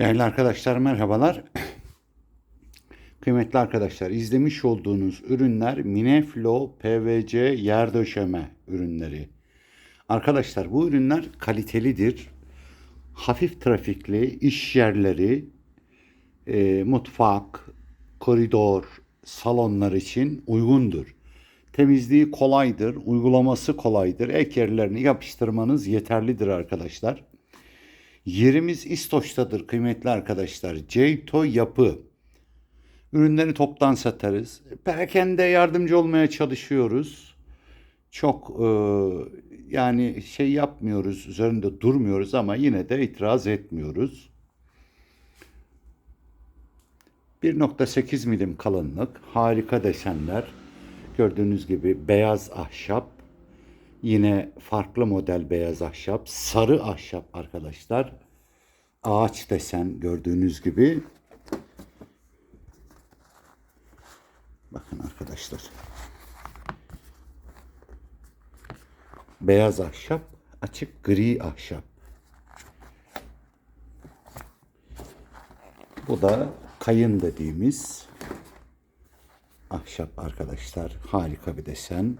Değerli arkadaşlar merhabalar. Kıymetli arkadaşlar izlemiş olduğunuz ürünler Mineflo PVC yer döşeme ürünleri. Arkadaşlar bu ürünler kalitelidir. Hafif trafikli iş yerleri, e, mutfak, koridor, salonlar için uygundur. Temizliği kolaydır, uygulaması kolaydır. Ek yerlerini yapıştırmanız yeterlidir arkadaşlar. Yerimiz İstoç'tadır kıymetli arkadaşlar. Ceyto Yapı. Ürünleri toptan satarız. Perakende yardımcı olmaya çalışıyoruz. Çok e, yani şey yapmıyoruz, üzerinde durmuyoruz ama yine de itiraz etmiyoruz. 1.8 milim kalınlık, harika desenler. Gördüğünüz gibi beyaz ahşap, Yine farklı model beyaz ahşap, sarı ahşap arkadaşlar. Ağaç desen gördüğünüz gibi. Bakın arkadaşlar. Beyaz ahşap, açık gri ahşap. Bu da kayın dediğimiz ahşap arkadaşlar. Harika bir desen.